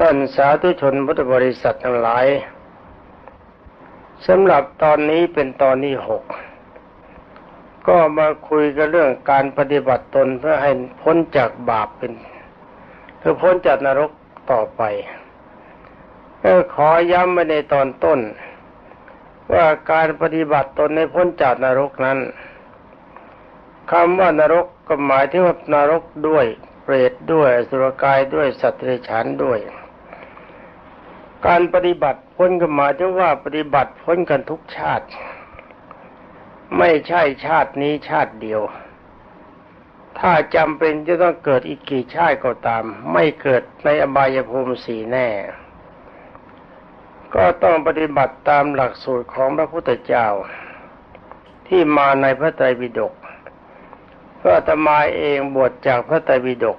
ท่านสาธุชนพุทธบริษัททั้งหลายสำหรับตอนนี้เป็นตอนที่หกก็มาคุยกันเรื่องการปฏิบัติตนเพื่อให้พ้นจากบาปเป็นเพื่อพ้นจากนรกต่อไปก็ขอย้ำไว้ในตอนต้น ว่าการปฏิบัติตนให้พ้นจากนรกนั้นคำว่านรกก็หมายถึงว่านรกด้วยเปรตด้วยสุรกายด้วยสัตว์เดรัจฉานด้วย การปฏิบัติพ้นก็หมายถึงว่าปฏิบัติพ้นกันทุกชาติ ไม่ใช่ชาตินี้ชาติเดียว ถ้าจำเป็นจะต้องเกิดอีกกี่ชาติก็ตาม ไม่เกิดในอบายภูมิสีแน่ ก็ต้องปฏิบัติตามหลักสูตรของพระพุทธเจ้า ที่มาในพระไตรปิฎกพระธรรมาเองบวชจากพระไตรปิฎก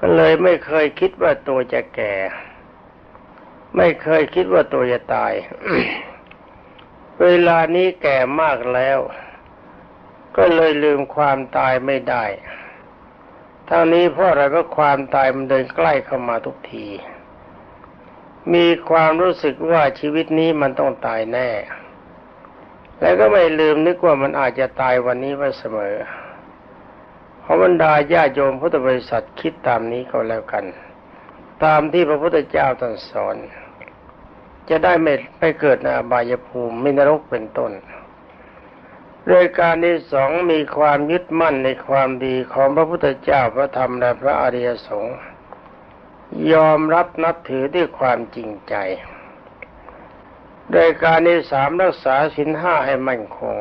ก็เลยไม่เคยคิดว่าตัวจะแก่ ไม่เคยคิดว่าตัวจะตาย เวลานี้แก่มากแล้ว ก็เลยลืมความตายไม่ได้ทั้งนี้เพราะอะไรก็ความตายมันเดินใกล้เข้ามาทุกที มีความรู้สึกว่าชีวิตนี้มันต้องตายแน่ แล้วก็ไม่ลืมนึกว่ามันอาจจะตายวันนี้ไว้เสมอ ขอบรรดาญาโยมพุทธบริษัทคิดตามนี้ก็แล้วกัน ตามที่พระพุทธเจ้าตรัสสอน จะได้ไม่ไม่เกิดในอบายภูมิมินรกเป็นต้นรายการที่สองมีความยึดมั่นในความดีของพระพุทธเจ้าพระธรรมและพระอริยสงฆ์ยอมรับนับถือด้วยความจริงใจ โดยการในสามรักษาสินห้าให้มั่นคง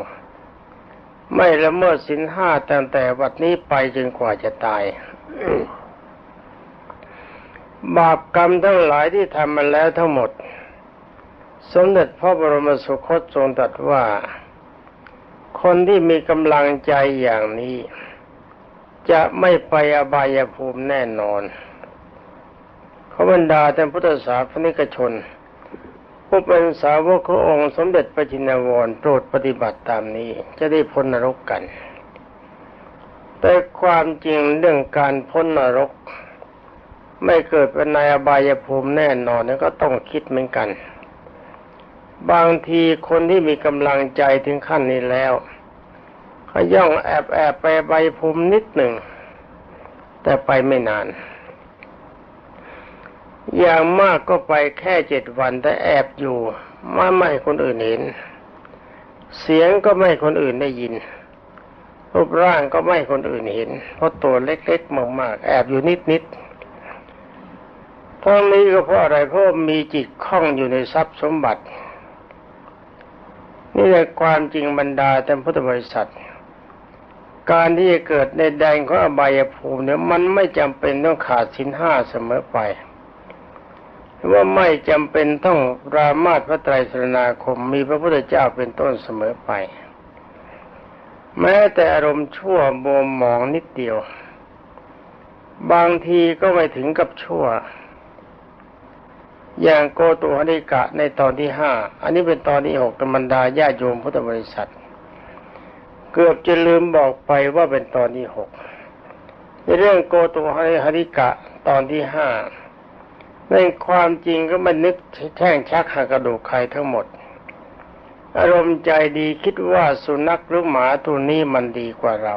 ไม่ละเมิดสินห้าตั้งแต่วัดนี้ไปจนกว่าจะตาย บาปกรรมทั้งหลายที่ทำมาแล้วทั้งหมด สมเด็จพระบรมสุคตทรงตรัสว่า คนที่มีกำลังใจอย่างนี้ จะไม่ไปอบายภูมิแน่นอนขบรรดาท่านพุทธศาสนิกชน ผู้เป็นสาวกขององค์สมเด็จพระจินวรโปรดปฏิบัติตามนี้จะได้พ้นนรกกัน แต่ความจริงเรื่องการพ้นนรก ไม่เกิดเป็นในอบายภูมิแน่นอนนั่นก็ต้องคิดเหมือนกัน บางทีคนที่มีกำลังใจถึงขั้นนี้แล้วเขาย่องแอบแอบไปใบภูมินิดหนึ่ง แต่ไปไม่นาน อย่างมากก็ไปแค่เจ็ดวันแต่แอบอยู่ไม่ไม่คนอื่นเห็น เสียงก็ไม่คนอื่นได้ยิน รูปร่างก็ไม่คนอื่นเห็น เพราะตัวเล็กๆมากๆ แอบอยู่นิดๆทั้งนี้ก็เพราะอะไรเพราะมีจิตคล้องอยู่ในทรัพย์สมบัติ นี่แหละความจริงบรรดาแต่พุทธบริษัท การที่จะเกิดในแดนของอบายภูมิเนี่ยมันไม่จำเป็นต้องขาดสินห้าเสมอไป ว่าไม่จำเป็นต้องรามาตพระไตรสรณาคมมีพระพุทธเจ้าเป็นต้นเสมอไป แม้แต่อารมณ์ชั่วโมมหมองนิดเดียว บางทีก็ไม่ถึงกับชั่ว อย่างโกตุหริกะในตอนที่ห้าอันนี้เป็นตอนที่หกธรรมดาญาโยมพุทธบริษัท เกือบจะลืมบอกไปว่าเป็นตอนที่หกในเรื่องโกตุหริกะตอนที่ห้า ในความจริงก็มันนึกแช่งชักหักกระดูกใครทั้งหมด อารมณ์ใจดีคิดว่าสุนัขหรือหมาตัวนี้มันดีกว่าเรา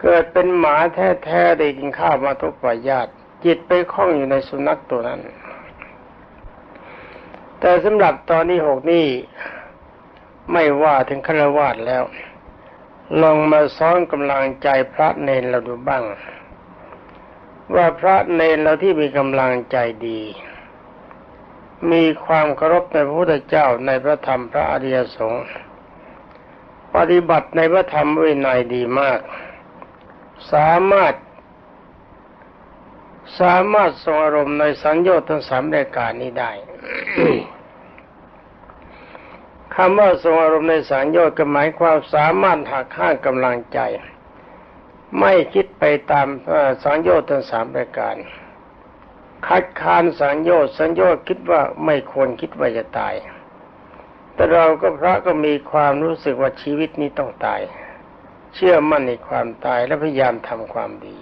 เกิดเป็นหมาแท้ๆได้กินข้าวมาทุกปญาติจิตไปคล้องอยู่ในสุนัขตัวนั้น แต่สำหรับตอนนี้หกนี่ไม่ว่าถึงฆราวาสแล้ว ลองมาซ้อนกำลังใจพระเนรเราดูบ้าง ว่าพระเนรเราที่มีกำลังใจดี มีความเคารพในพระพุทธเจ้าในพระธรรมพระอริยสงฆ์ปฏิบัติในพระธรรมวินัยดีมาก สามารถ สามารถทรงอารมณ์ในสัญญาทั้งสามรายการนี้ได้คำว่าทรงอารมณ์ในสัญญาก็หมายความสามารถหักข้างกำลังใจ ไม่คิดไปตามสัญญาทั้งสามรายการ คัดค้านสัญญาสัญญาคิดว่าไม่ควรคิดว่าจะตาย แต่เราก็พระก็มีความรู้สึกว่าชีวิตนี้ต้องตาย เชื่อมั่นในความตายและพยายามทำความดี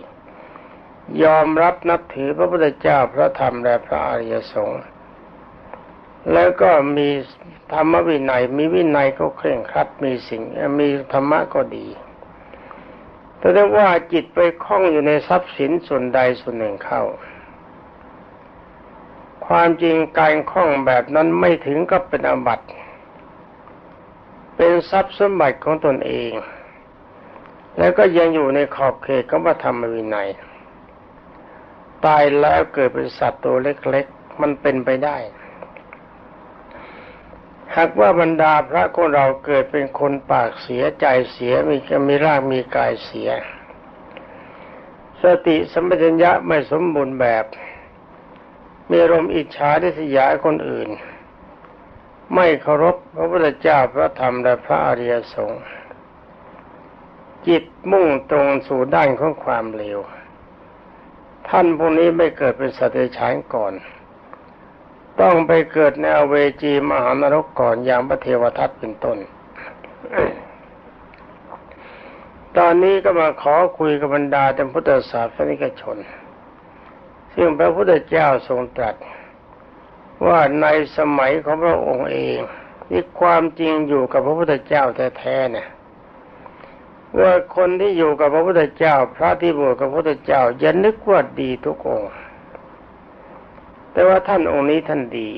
ยอมรับนับถือพระพุทธเจ้าพระธรรมและพระอริยสงฆ์แล้วก็มีธรรมวินัย มีวินัยก็เคร่งครัดมีสิ่งมีธรรมะก็ดี แต่ถ้ว่าจิตไปคล้องอยู่ในทรัพย์สินส่วนใดส่วนหนึ่งเข้า ความจริงการคล้องแบบนั้นไม่ถึงกับเป็นอบัติ เป็นทรัพย์สมบัติของตนเอง แล้วก็ยังอยู่ในขอบเขตของพระธรรมวินัย ตายแล้วเกิดเป็นสัตว์ตัวเล็กๆ มันเป็นไปได้ หากว่าบรรดาพระของเราเกิดเป็นคนปากเสียใจเสียมีมีร่างมีกายเสีย สติสัมปชัญญะไม่สมบูรณ์แบบ มีอารมณ์อิจฉาทิษยาคนอื่น ไม่เคารพพระพุทธเจ้าพระธรรมและพระอริยสงฆ์จิตมุ่งตรงสู่ด้านของความเลวท่านพวกนี้ไม่เกิดเป็นสัตว์เดรัจฉานก่อน ต้องไปเกิดในอเวจีมหานรกก่อนอย่างพระเทวทัตเป็นต้น ตอนนี้ก็มาขอคุยกับบรรดาแต่พุทธศาสนิกชน ซึ่งพระพุทธเจ้าทรงตรัส ว่าในสมัยของพระองค์เองที่ความจริงอยู่กับพระพุทธเจ้าแท้ๆเนี่ยว่าคนที่อยู่กับพระพุทธเจ้า พระที่บวชกับพระพุทธเจ้าอย่านึกว่าดีทุกองค์ แต่ว่าท่านองค์นี้ท่านดี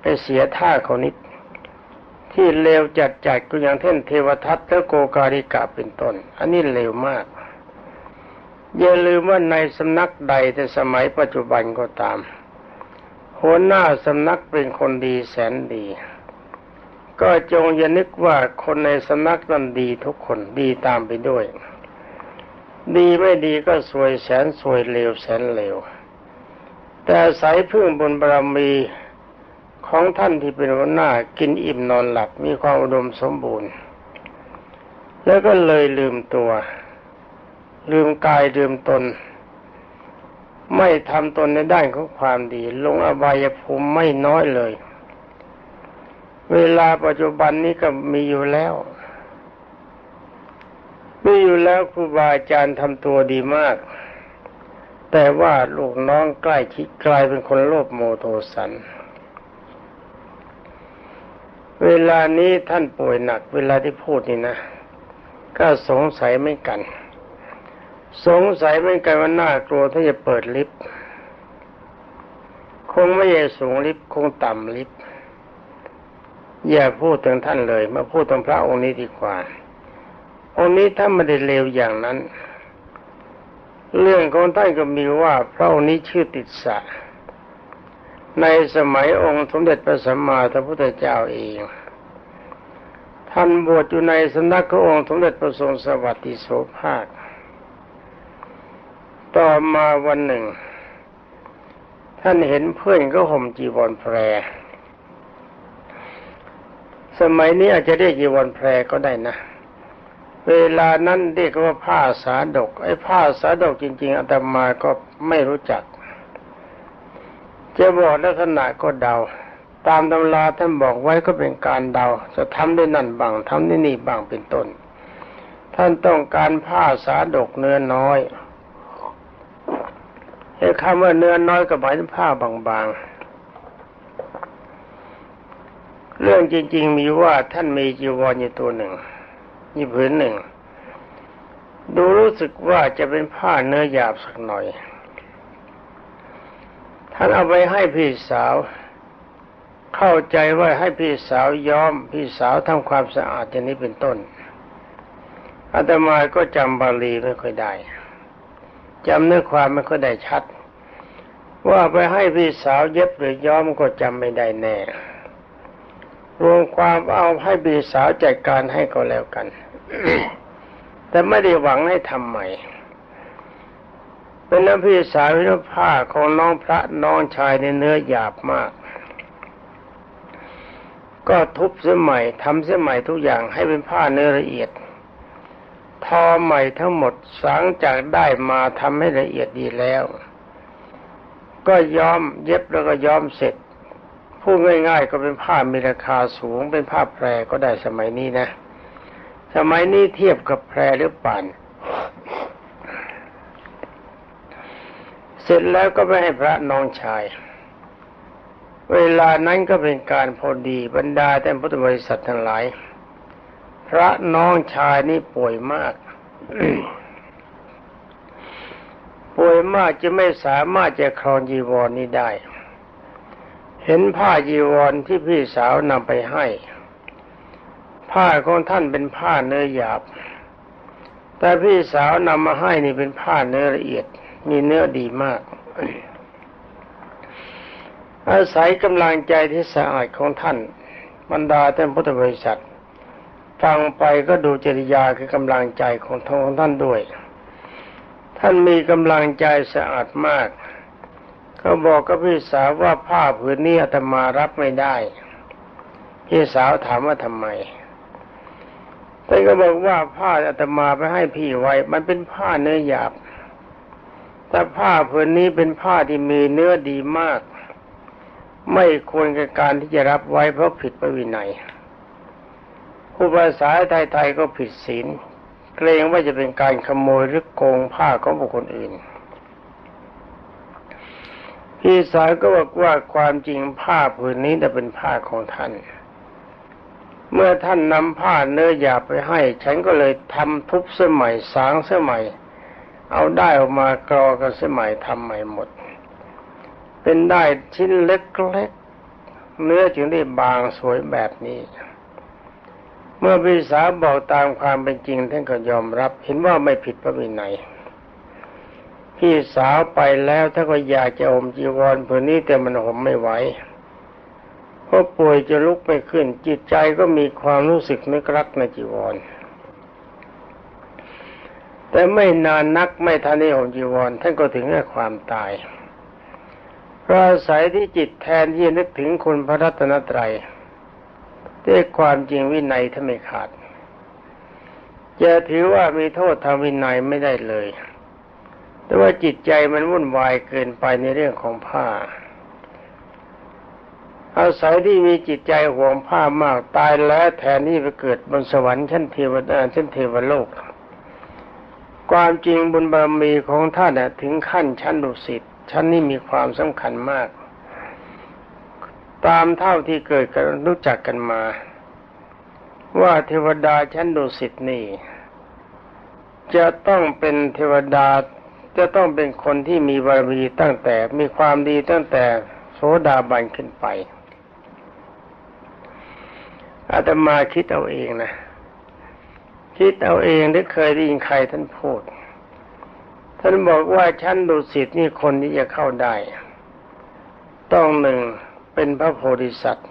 ไปเสียท่าเขานิด ที่เลวจัดจัดก็อย่างเท่นเทวทัตและโกการิกาเป็นต้น อันนี้เลวมาก อย่าลืมว่าในสำนักใดแต่สมัยปัจจุบันก็ตามหัวหน้าสำนักเป็นคนดีแสนดี ก็จงอย่านึกว่าคนในสำนักนั้นดีทุกคนดีตามไปด้วย ดีไม่ดีก็สวยแสนสวยเลวแสนเลว แต่สายพึ่งบนบารมีของท่านที่เป็นหัวหน้ากินอิ่มนอนหลับมีความอุดมสมบูรณ์ แล้วก็เลยลืมตัว ลืมกายลืมตน ไม่ทำตนในด้านของความดี ลงอบายภูมิไม่น้อยเลย เวลาปัจจุบันนี้ก็มีอยู่แล้วมีอยู่แล้วครูบาอาจารย์ทำตัวดีมาก แต่ว่าลูกน้องใกล้ชิดกลายเป็นคนโลภโมโทสัน เวลานี้ท่านป่วยหนัก เวลาที่พูดนี่นะ ก็สงสัยไม่กัน สงสัยไม่กันว่าน่ากลัวถ้าจะเปิดลิฟต์คงไม่ใช่สูงลิฟต์คงต่ำลิฟต์อย่าพูดถึงท่านเลย มาพูดถึงพระองค์นี้ดีกว่า องค์นี้ท่านไม่ได้เลวอย่างนั้น เรื่องของท่านก็มีว่าพระองค์นี้ชื่อติดสะ ในสมัยองค์สมเด็จพระสัมมาสัมพุทธเจ้าเอง ท่านบวชอยู่ในสำนักขององค์สมเด็จพระทรงสวัสดิโสภาค ต่อมาวันหนึ่ง ท่านเห็นเพื่อนก็ห่มจีวรแพร สมัยนี้อาจจะเรียกยีวนแพรก็ได้นะ เวลานั้นเรียกว่าผ้าสาดก ไอ้ผ้าสาดกจริง ๆอาตมาก็ไม่รู้จัก จะบอกลักษณะก็เดา ตามตำราท่านบอกไว้ก็เป็นการเดา จะทำได้นั่นบางทำได้นี่บางเป็นต้น ท่านต้องการผ้าสาดกเนื้อน้อยไอ้คำว่าเนื้อน้อยก็หมายถึงผ้าบางๆ เรื่องจริง ๆ มีว่าท่านมีจีวรอยู่ตัวหนึ่ง มีผืนหนึ่ง ดูรู้สึกว่าจะเป็นผ้าเนื้อหยาบสักหน่อย ท่านเอาไปให้พี่สาว เข้าใจว่าให้พี่สาวย้อมพี่สาวทำความสะอาดอย่างนี้เป็นต้นอาตมาก็จำบาลีไม่ค่อยได้จำเนื้อความไม่ค่อยได้ชัด ว่าไปให้พี่สาวเย็บหรือย้อมก็จำไม่ได้แน่รวมความเอาให้บีสาวจัดการให้ก็แล้วกัน แต่ไม่ได้หวังให้ทำใหม่เป็นน้ำพี่สาวน้ำผ้าของน้องพระน้องชายในเนื้อหยาบมาก ก็ทุบเสียใหม่ทำเสียใหม่ทุกอย่างให้เป็นผ้าเนื้อละเอียด ทอใหม่ทั้งหมดสังจากได้มาทำให้ละเอียดดีแล้ว ก็ย้อมเย็บแล้วก็ย้อมเสร็จพูดง่ายๆก็เป็นผ้ามีราคาสูงเป็นผ้าแพรก็ได้สมัยนี้นะ สมัยนี้เทียบกับแพรหรือป่าน เสร็จแล้วก็ไปให้พระน้องชาย เวลานั้นก็เป็นการพอดีบรรดาแต่พุทธบริษัททั้งหลาย พระน้องชายนี่ป่วยมากป่วยมากจะไม่สามารถจะครองจีวรนนี้ได้ เห็นผ้าจีวรที่พี่สาวนำไปให้ ผ้าของท่านเป็นผ้าเนื้อหยาบ แต่พี่สาวนำมาให้นี่เป็นผ้าเนื้อละเอียด มีเนื้อดีมาก อาศัยกำลังใจที่สะอาดของท่านบรรดาท่านพุทธบริษัทฟังไปก็ดูจริยาคือกำลังใจของทของท่านด้วย ท่านมีกำลังใจสะอาดมาก ก็บอกกับพี่สาวว่าผ้าผืนนี้อาตมารับไม่ได้ พี่สาวถามว่าทำไม ท่านก็บอกว่าผ้าอาตมาไปให้พี่ไว้ มันเป็นผ้าเนื้อหยาบ แต่ผ้าผืนนี้เป็นผ้าที่มีเนื้อดีมาก ไม่ควรกับการที่จะรับไว้เพราะผิดพระวินัยผู้ภาษาไทยๆก็ผิดศีล เกรงว่าจะเป็นการขโมยหรือโกงผ้าของบุคคลอื่น พี่สาวก็บอกว่าความจริงผ้าผืนนี้จะเป็นผ้าของท่าน เมื่อท่านนำผ้าเนื้อหยาบไปให้ ฉันก็เลยทำทุบเส้ใหมัยสางเส้ใหมัยเอาได้ออกมากรอกันสมัยทำใหม่หมด เป็นได้ชิ้นเล็กๆเนื้อจึงได้บางสวยแบบนี้เมื่อพี่สาวบอกตามความเป็นจริงท่านก็ยอมรับ เห็นว่าไม่ผิดพระวินัยพี่สาวไปแล้วถ้าก็อยากจะอมจีวรผืนนี้แต่มันห่มไม่ไหว พราะป่วยจะลุกไม่ขึ้น จิตใจก็มีความรู้สึกนึกรักในจีวร แต่ไม่นานนักไม่ทันได้ห่มจีวรท่านก็ถึงแก่ความตายเพราะอาศัยที่จิตแทนที่นึกถึงคุณพระรัตนตรัยด้วยความจริงวินัยถ้าไม่ขาดจะถือว่ามีโทษทางวินัยไม่ได้เลย แต่ว่าจิตใจมันวุ่นวายเกินไปในเรื่องของผ้า อาศัยที่มีจิตใจห่วงผ้ามากตายแล้วแทนที่ไปเกิดบนสวรรค์ชั้นเทวดาชั้นเทวโลก ความจริงบุญบารมีของท่านถึงขั้นชั้นดุสิตชั้นนี้มีความสำคัญมาก ตามเท่าที่เกิดกันรู้จักกันมา ว่าเทวดาชั้นดุสิตนี่ จะต้องเป็นเทวดาจะต้องเป็นคนที่มีบารมีตั้งแต่มีความดีตั้งแต่โสดาบันขึ้นไป อาตมาคิดเอาเองนะ คิดเอาเองหรือเคยได้ยินใครท่านพูด ท่านบอกว่าชั้นดุสิตนี่คนที่จะเข้าได้ ต้องหนึ่งเป็นพระโพธิสัตว์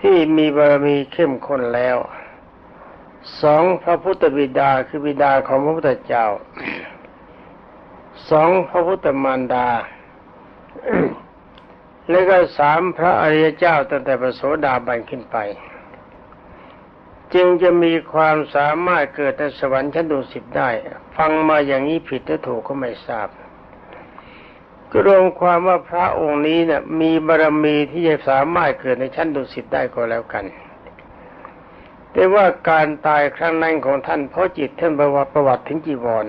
ที่มีบารมีเข้มข้นแล้วสองพระพุทธบิดาคือบิดาของพระพุทธเจ้าสองพระพุทธมารดา แล้วก็สามพระอริยเจ้าตั้งแต่พระโสดาบันขึ้นไป จึงจะมีความสามารถเกิดในสวรรค์ชั้นดุสิตได้ ฟังมาอย่างนี้ผิดหรือถูกก็ไม่ทราบก็รวมความว่าพระองค์นี้เนะ่ยมีบารมีที่จะสามารถเกิดในชั้นดุสิตได้ก็แล้วกัน แต่ว่าการตายครั้งนั้นของท่านเพราะจิตท่านประวัติประวัติถึงจีวร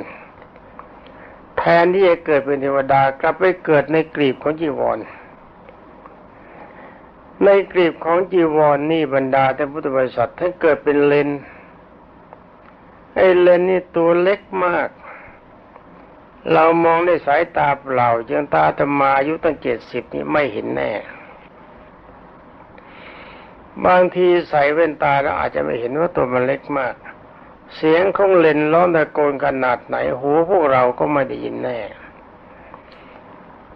แทนที่จะเกิดเป็นเทวดากลับไปเกิดในกลีบของจีวร ในกลีบของจีวรนนี่บรรดาแต่พุทธบริษัทท่านเกิดเป็นเลนไอ้เลนนี่ตัวเล็กมาก เรามองด้วยสายตาเปล่าจนตาธรรมาอายุตั้งเจ็ดสิบนี่ไม่เห็นแน่ บางทีใส่แว่นตาแล้วอาจจะไม่เห็นว่าตัวมันเล็กมาก เสียงของเลนร้องตะโกนขนาดไหนหูพวกเราก็ไม่ได้ยินแน่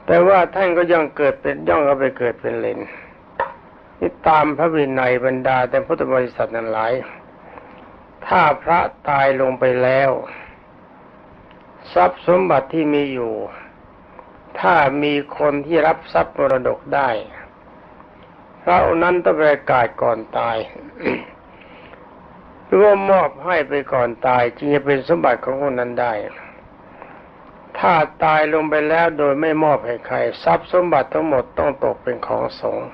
แต่ว่าท่านก็ย่องเกิดเป็นย่องก็ไปเกิดเป็นเลน ที่ตามพระวินัยบรรดาแต่พุทธบริษัทนั้นหลาย ถ้าพระตายลงไปแล้ว ทรัพย์สมบัติที่มีอยู่ ถ้ามีคนที่รับทรัพย์มรดกได้เรานั้นต้องประกาศก่อนตายหรือว่ามอบให้ไปก่อนตายจึงจะเป็นสมบัติของคนนั้นได้ ถ้าตายลงไปแล้วโดยไม่มอบให้ใคร ทรัพย์สมบัติทั้งหมดต้องตกเป็นของสงฆ์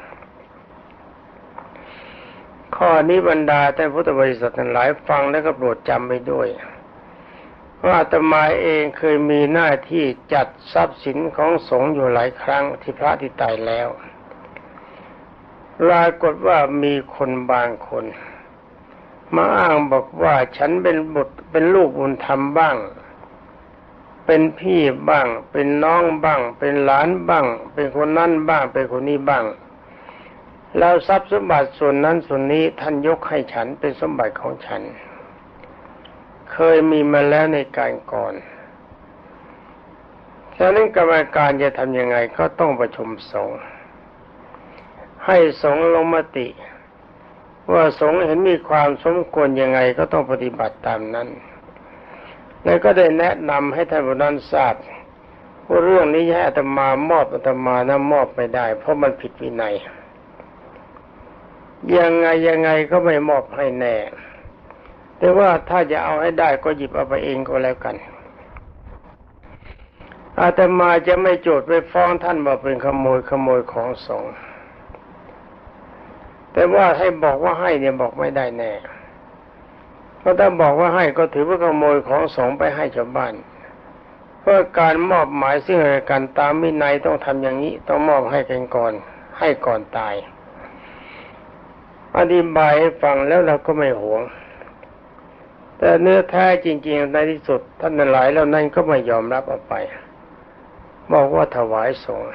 ข้อนี้บรรดาท่านพุทธบริษัททั้งหลายฟังแล้วก็โปรดจำไปด้วยว่าตมาเองเคยมีหน้าที่จัดทรัพย์สินของสงฆ์อยู่หลายครั้งที่พระที่ตายแล้วปรากฏว่ามีคนบางคน มาอ้างบอกว่าฉันเป็นบุตรเป็นลูกบุญธรรมบ้าง เป็นพี่บ้าง เป็นน้องบ้าง เป็นหลานบ้าง เป็นคนนั่นบ้าง เป็นคนนี้บ้าง แล้วทรัพย์สมบัติส่วนนั้นส่วนนี้ท่านยกให้ฉันเป็นสมบัติของฉัน เคยมีมาแล้วในการก่อนฉะนั้นกรรมการจะทำยังไงก็ต้องประชุมสงฆ์ให้สงลงมติ ว่าสงเห็นมีความสมควรยังไงก็ต้องปฏิบัติตามนั้น แล้วก็ได้แนะนำให้ท่านผู้นั้นทราบว่าเรื่องนี้ให้อาตมามอบอาตมานะมอบไม่ได้ เพราะมันผิดวินัย ยังไงยังไงก็ไม่มอบให้แน่ แต่ว่าถ้าจะเอาให้ได้ก็หยิบเอาไปเองก็แล้วกัน อาตมาจะไม่โจทย์ไปฟ้องท่านว่าเป็นขโมยขโมยของสงฆ์แต่ว่าให้บอกว่าให้เนี่ยบอกไม่ได้แน่เพราะถ้าบอกว่าให้ก็ถือว่าขโมยของสงไปให้ชาวบ้านเพราะการมอบหมายซึ่งกันตามมินัยต้องทำอย่างนี้ ต้องมอบให้กันก่อน ให้ก่อนตาย อธิบายให้ฟังแล้วเราก็ไม่หวง แต่เนื้อแท้จริง ๆ ในที่สุด ท่านหลายแล้วนั่นก็ไม่ยอมรับเอาไป บอกว่าถวายสงฆ์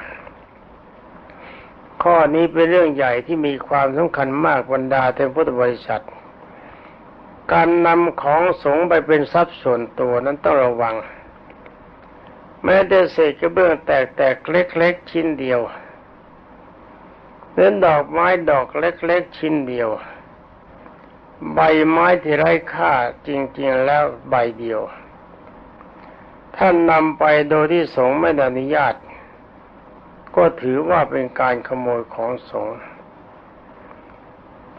ข้อนี้เป็นเรื่องใหญ่ที่มีความสำคัญมากบรรดาเทพุทธบริษัท การนำของสงไปเป็นทรัพย์ส่วนตัวนั้นต้องระวัง แม้แต่เศษกระเบื้องแตกๆเล็กๆชิ้นเดียว เนื้อดอกไม้ดอกเล็ก ๆ ชิ้นเดียว ใบไม้ที่ไร้ค่าจริง ๆ แล้วใบเดียว ท่านนำไปโดยที่สงไม่อนุญาต ก็ถือว่าเป็นการขโมยของสงฆ์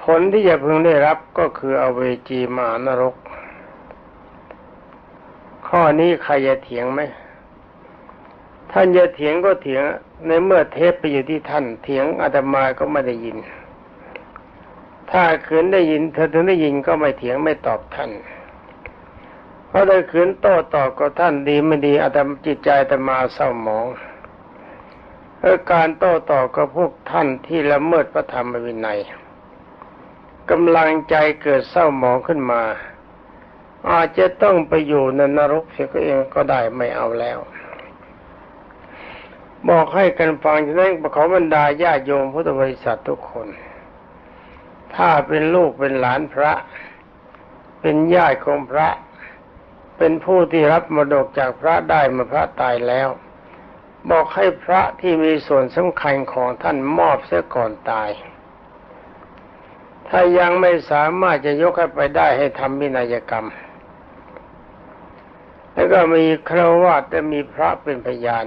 ผลที่จะพึงได้รับก็คืออเวจีมานรก ข้อนี้ใครจะเถียงไหม ท่านจะเถียงก็เถียง ในเมื่อเทปไปอยู่ที่ท่านเถียงอาตมาก็ไม่ได้ยิน ถ้าขืนได้ยิน เธอถึงได้ยินก็ไม่เถียงไม่ตอบท่าน เพราะได้ขืนโต้ตอบกับท่านดีไม่ดีอาตมาจิตใจอาตมาเศร้าหมองเอการโต้ตอบกับพวกท่านที่ละเมิดพระธรรมวินัยกำลังใจเกิดเศร้าหมองขึ้นมา อาจจะต้องไปอยู่ในนรกเสียก็เองก็ได้ไม่เอาแล้ว บอกให้กันฟังฉะนั้นขอบรรดาญาโยมพุทธบริษัททุกคน ถ้าเป็นลูกเป็นหลานพระ เป็นญาติของพระ เป็นผู้ที่รับมรดกจากพระได้มาพระตายแล้ว บอกให้พระที่มีส่วนสำคัญของท่านมอบเสียก่อนตาย ถ้ายังไม่สามารถจะยกให้ไปได้ให้ทำวินัยกรรม แล้วก็มีคราวาสจะมีพระเป็นพยาน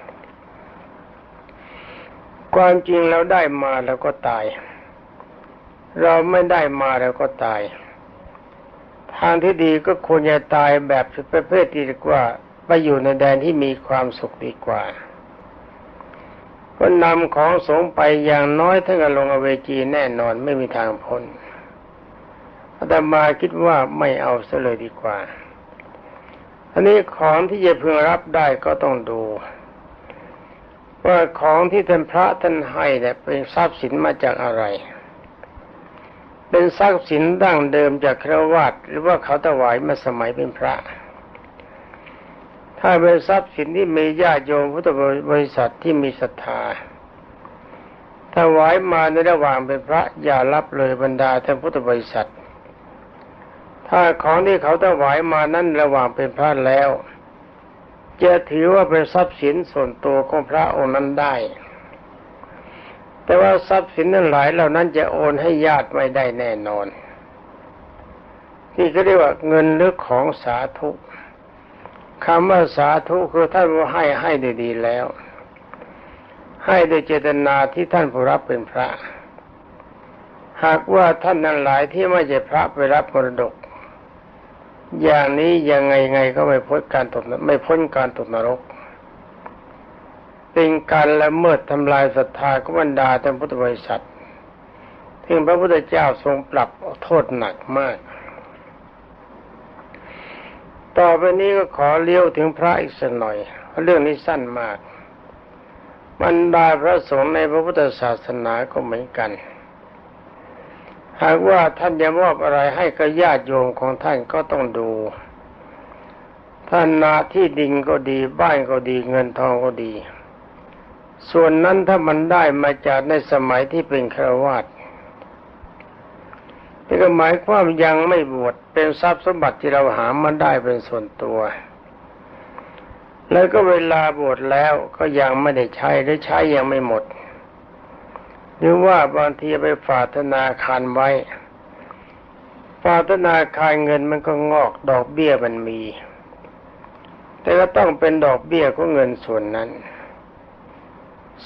ความจริงเราได้มาแล้วก็ตาย เราไม่ได้มาแล้วก็ตาย ทางที่ดีก็ควรจะตายแบบประเภทดีกว่าไปอยู่ในแดนที่มีความสุขดีกว่า ก็นำของสงไปอย่างน้อยถ้ากันลงอเวจีแน่นอนไม่มีทางพ้นอาตมาคิดว่าไม่เอาซะเลยดีกว่า อันนี้ของที่จะพึงรับได้ก็ต้องดู ว่าของที่ท่านพระท่านให้เนี่ยเป็นทรัพย์สินมาจากอะไร เป็นทรัพย์สินดั้งเดิมจากครวาตหรือว่าเขาถวายมาสมัยเป็นพระ ถ้าเป็นทรัพย์สินที่มีญาติโยมพุทธบริษัทที่มีศรัทธาถวายมาในระหว่างเป็นพระอย่ารับเลยบรรดาท่านพุทธบริษัท ถ้าของที่เขาถวายมานั้นระหว่างเป็นพระแล้ว จะถือว่าเป็นทรัพย์สินส่วนตัวของพระองค์นั้นได้ แต่ว่าทรัพย์สินนั้นหลายเหล่านั้นจะโอนให้ญาติไม่ได้แน่นอนที่เขาเรียกว่าเงินหรือของสาธุคำว่าสาธุคือท่านว่าให้ให้ดีแล้ว ให้โดยเจตนาที่ท่านผู้รับเป็นพระ หากว่าท่านนั้นหลายที่ไม่ใช่พระไปรับมรดก อย่างนี้ยังไงไงก็ไม่พ้นการตกไม่พ้นการตกนรก เป็นการละเมิดทำลายศรัทธาของบรรดาท่านพุทธบริษัทที่พระพุทธเจ้าทรงปรับโทษหนักมาก ต่อไปนี้ก็ขอเลี้ยวถึงพระอีกสักหน่อยเพราะเรื่องนี้สั้นมากบรรดาพระสงฆ์ในพระพุทธศาสนาก็เหมือนกัน หากว่าท่านจะมอบอะไรให้กับญาติโยมของท่านก็ต้องดู ท่านนาที่ดินก็ดีบ้านก็ดีเงินทองก็ดี ส่วนนั้นถ้ามันได้มาจากในสมัยที่เป็นครวาสนี่ก็หมายความยังไม่บวชเป็นทรัพย์สมบัติที่เราหามาได้เป็นส่วนตัว แล้วก็เวลาบวชแล้วก็ยังไม่ได้ใช้หรือใช้ยังไม่หมด หรือว่าบางทีไปฝากธนาคารไว้ ฝากธนาคารเงินมันก็งอกดอกเบี้ยมันมี แต่ก็ต้องเป็นดอกเบี้ยของเงินส่วนนั้น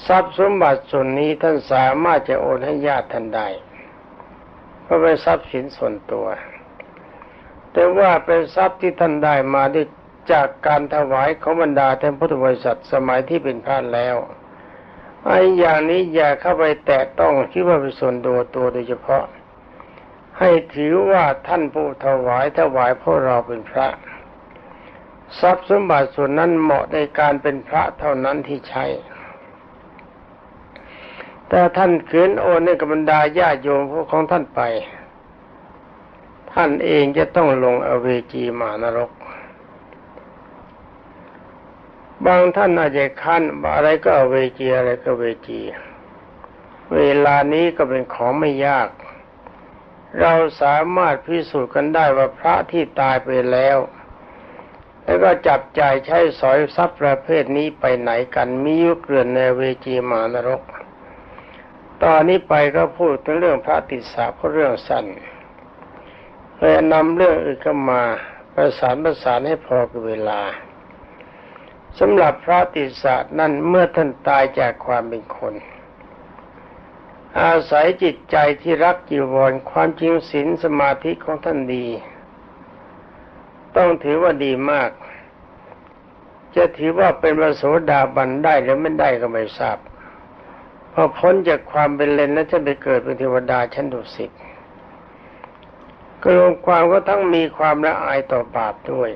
ทรัพย์สมบัติส่วนนี้ท่านสามารถจะโอนให้ญาติท่านได้เพราะเป็นทรัพย์สินส่วนตัว แต่ว่าเป็นทรัพย์ที่ท่านได้มาด้วยจากการถวายของบรรดาท่านพุทธบริษัทสมัยที่เป็นพระแล้ว ไอ้อย่างนี้อย่าเข้าไปแตะต้องคิดว่าเป็นส่วนตัวตัวโดยเฉพาะ ให้ถือว่าท่านผู้ถวายถวายเพราะเราเป็นพระ ทรัพย์สมบัติส่วนนั้นเหมาะในการเป็นพระเท่านั้นที่ใช้ แต่ท่านขืนโอนในกบรรดาญาโยมพวกของท่านไป ท่านเองจะต้องลงอเวจีมานรก บางท่านอาจจะคันอะไรก็เวจีอะไรก็เวจี เวลานี้ก็เป็นของไม่ยาก เราสามารถพิสูจน์กันได้ว่าพระที่ตายไปแล้ว แล้วก็จับจ่ายใช้สอยทรัพย์ประเภทนี้ไปไหนกันมียุเกลื่อนในเวจีมานรก ตอนนี้ไปก็พูดถึงเรื่องพระติสสะเพราะเรื่องสั้นเลยนำเรื่องอื่นเข้ามาประสานประสานให้พอกับเวลา สำหรับพระติสะนั่นเมื่อท่านตายจากความเป็นคน อาศัยจิตใจที่รักจีวรความจริงศีลสมาธิของท่านดี ต้องถือว่าดีมาก จะถือว่าเป็นพระโสดาบันได้หรือไม่ได้ก็ไม่ทราบพอพ้นจากความเป็นเลนแล้วจะไปเกิดเป็นเทวดาชั้นดุสิตก็รวมความก็ทั้งมีความละอายต่อบาปด้วย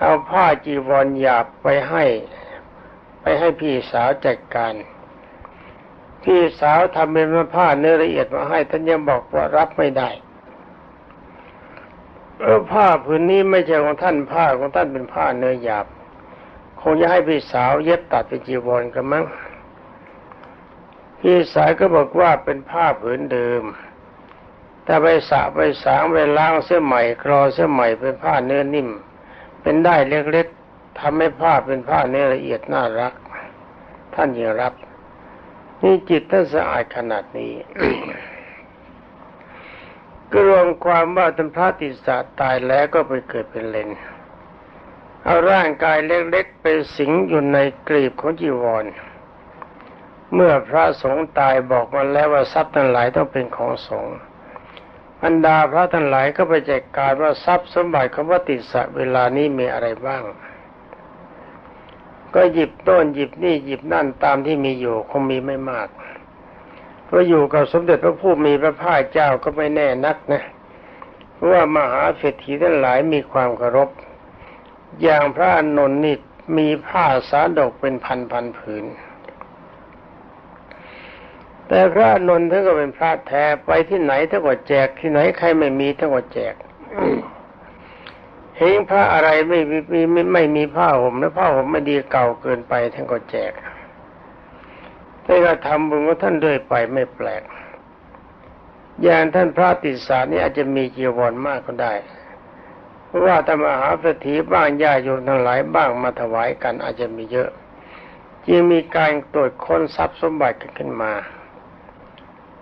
เอาผ้าจีวรหยาบไปให้ ไปให้พี่สาวจัดการ พี่สาวทำเป็นผ้าเนื้อละเอียดมาให้ท่านยังบอกว่ารับไม่ได้เออผ้าผืนนี้ไม่ใช่ของท่านผ้าของท่านเป็นผ้าเนื้อหยาบคงจะให้พี่สาวเย็บตัดเป็นจีวรกันมั้งพี่สายก็บอกว่าเป็นผ้าผืนเดิม แต่ไปสระไปสางไปล้างเสื้อใหม่คลอเสื้อใหม่เป็นผ้าเนื้อนิ่ม เป็นได้เล็กๆทำให้ผ้าเป็นผ้าเนื้อละเอียดน่ารัก ท่านยังรับ นี่จิตท่านสะอาดขนาดนี้ก็รวมความว่าท่านพระติสาตายแล้วก็ไปเกิดเป็นเลนเอาร่างกายเล็กๆไปสิงอยู่ในกลีบของจีวร เมื่อพระสงฆ์ตายบอกมาแล้วว่าทรัพย์ทั้งหลายต้องเป็นของสงฆ์ บรรดาพระท่านหลายก็ไปแจกการว่าทรัพย์สมบัติของพระติสะเวลานี้มีอะไรบ้าง ก็หยิบต้นหยิบนี่หยิบนั่นตามที่มีอยู่คงมีไม่มากเพราะอยู่กับสมเด็จพระผู้มีพระภาคเจ้าก็ไม่แน่นักนะเพราะว่ามหาเศรษฐีท่านหลายมีความเคารพ อย่างพระอนนท์นี่มีผ้าสาดกเป็นพันพันผืน แต่พระนนท์ท่านก็เป็นพระแท้ไปที่ไหนท่านก็แจกที่ไหนใครไม่มีท่านก็แจกเห็นผ้าอะไรไม่มีไม่ไม่ไม่มีผ้าห่มและผ้าห่มไม่ดีเก่าเกินไปท่านก็แจกท่านก็ทำบุญของท่านเรื่อยไปไม่แปลก อย่างท่านพระติสานี่อาจจะมีจีวรมากก็ได้เพราะว่าธรรมหาสถีบ้างญาโยมทั้งหลายบ้างมาถวายกันอาจจะมีเยอะ จึงมีการตรวจค้นทรัพย์สมบัติกันขึ้นมา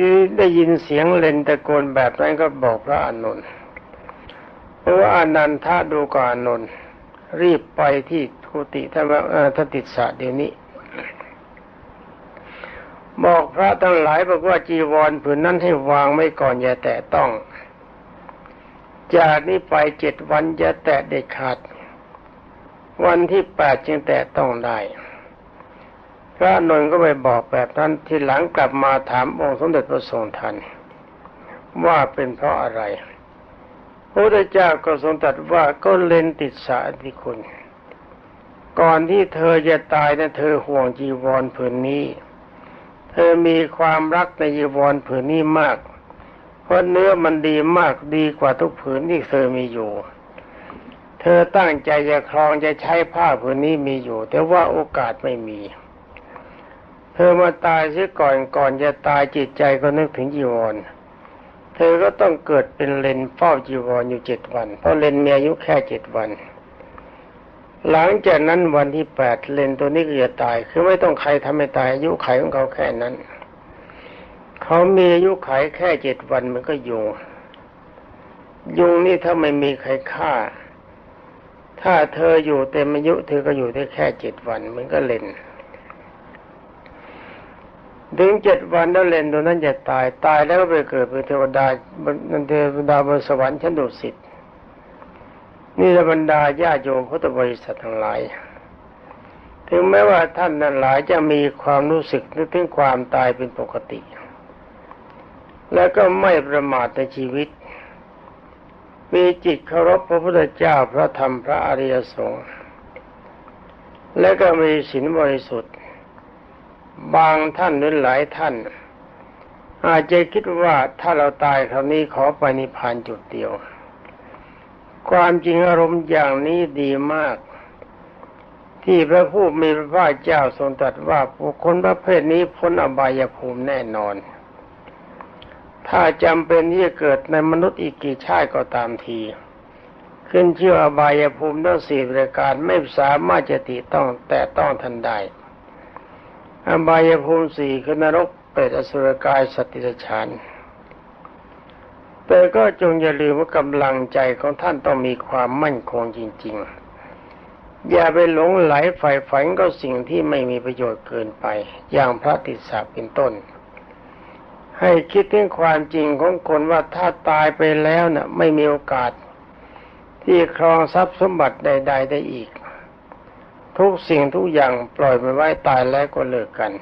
ยืได้ยินเสียงเลนตะโกนแบบนั้นก็บอกพระอานนท์เพราะว่าอนันทาดูก่อนอานนท์รีบไปที่กุฏิท่านท่านติดสะเดี๋ยวนี้ บอกพระทั้งหลายบอกว่าจีวรผืนนั้นให้วางไม่ก่อนอย่าแตะต้อง จากนี้ไปเจ็ดวันอย่าแตะเด็ดขาด วันที่แปดจึงแตะต้องได้ พระนนท์ก็ไปบอกแบบนั้นทีหลังกลับมาถามองค์สมเด็จพระทรงทันว่าเป็นเพราะอะไร พระพุทธเจ้าก็ทรงตรัสว่าก็เลนติดสาธิคุณ ก่อนที่เธอจะตายนะเธอห่วงจีวรผืนนี้ เธอมีความรักในจีวรผืนนี้มากเพราะเนื้อมันดีมากดีกว่าทุกผืนที่เธอมีอยู่ เธอตั้งใจจะครองจะใช้ผ้าผืนนี้มีอยู่ แต่ว่าโอกาสไม่มี เธอมาตายเสียก่อนก่อนจะตายจิตใจก็นึกถึงจีวร เธอก็ต้องเกิดเป็นเลนเฝ้าจีวรอยู่เจ็ดวัน เพราะเลนมีอายุแค่เจ็ดวัน หลังจากนั้นวันที่แปดเลนตัวนี้ก็จะตาย คือไม่ต้องใครทำให้ตายอายุไขของเขาแค่นั้น เขามีอายุไขแค่เจ็ดวันมันก็ยุงยุงนี่ถ้าไม่มีใครฆ่า ถ้าเธออยู่เต็มอายุเธอก็อยู่ได้แค่เจ็ดวันมันก็เลน ถึงเจ็ดวันแล้วเลนตัวนั้นจะตายตายแล้วก็ไปเกิดเป็นเทวดาบนเทวดาบนสวรรค์ชั้นดุสิตนี่ละบรรดาญาโยมพุทธบริษัททั้งหลาย ถึงแม้ว่าท่านนั้นหลายจะมีความรู้สึกนึกถึงความตายเป็นปกติ แล้วก็ไม่ประมาทในชีวิต มีจิตเคารพพระพุทธเจ้าพระธรรมพระอริยสงฆ์และก็มีศีลบริสุทธิ์ บางท่านหรือหลายท่าน อาจจะคิดว่าถ้าเราตายคราวนี้ขอไปนิพพานจุดเดียว ความจริงอารมณ์อย่างนี้ดีมาก ที่พระผู้มีพระภาคเจ้าทรงตรัสว่าบุคคลประเภทนี้พ้นอบายภูมิแน่นอน ถ้าจำเป็นที่จะเกิดในมนุษย์อีกกี่ชาติก็ตามทีขึ้นเชื่ออบายภูมิทั้งสี่ประการไม่สามารถจะติต้องแต่ต้องทันได้ อบายภูมิสี่คือนรกเปรตอสุรกายสัตว์ติฉานแต่ก็จงอย่าลืมว่ากำลังใจของท่านต้องมีความมั่นคงจริง ๆ อย่าไปหลงไหลใฝ่ฝันก็สิ่งที่ไม่มีประโยชน์เกินไป อย่างพระติสสะเป็นต้น ให้คิดถึงความจริงของคนว่าถ้าตายไปแล้วนะ่ะ ไม่มีโอกาส ที่ครองทรัพย์สมบัติใด ๆ ได้อีก ทุกสิ่งทุกอย่างปล่อยไปไว้ตายแล้วก็เลิกกัน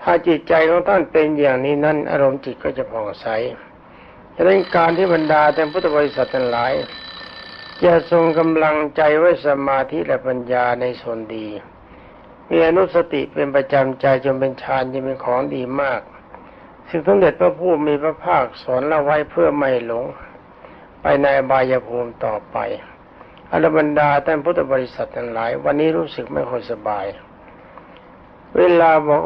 ถ้าจิตใจของท่านเป็นอย่างนี้นั้น อารมณ์จิตก็จะผ่องใสดังนั้นการที่บรรดาแต่พุทธบริษัททั้งหลายจะทรงกำลังใจไว้สมาธิและปัญญาในส่วนดี มีอนุสติเป็นประจำใจจนเป็นฌานจะเป็นของดีมากสิ่งสมเด็จพระผู้มีพระภาคสอนเราไว้เพื่อไม่หลง ไปในบายภูมิต่อไป อรบรรดาท่านพุทธบริษัททั้งหลาย วันนี้รู้สึกไม่ค่อยสบาย เวลาบอก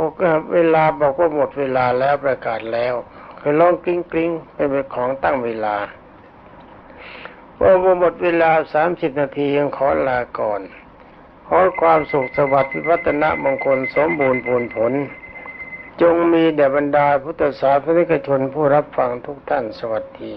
เวลาบอกว่าหมดเวลาแล้วประกาศแล้วคือร้องกริ้งกริ้งเป็นของตั้งเวลาว่าหมดเวลาสามสิบนาทียังขอลาก่อนขอความสุขสวัสดิ์พิพัฒนมงคลสมบูรณ์ผลผล จงมีแด่บรรดาพุทธศาสนิกชนผู้รับฟังทุกท่านสวัสดี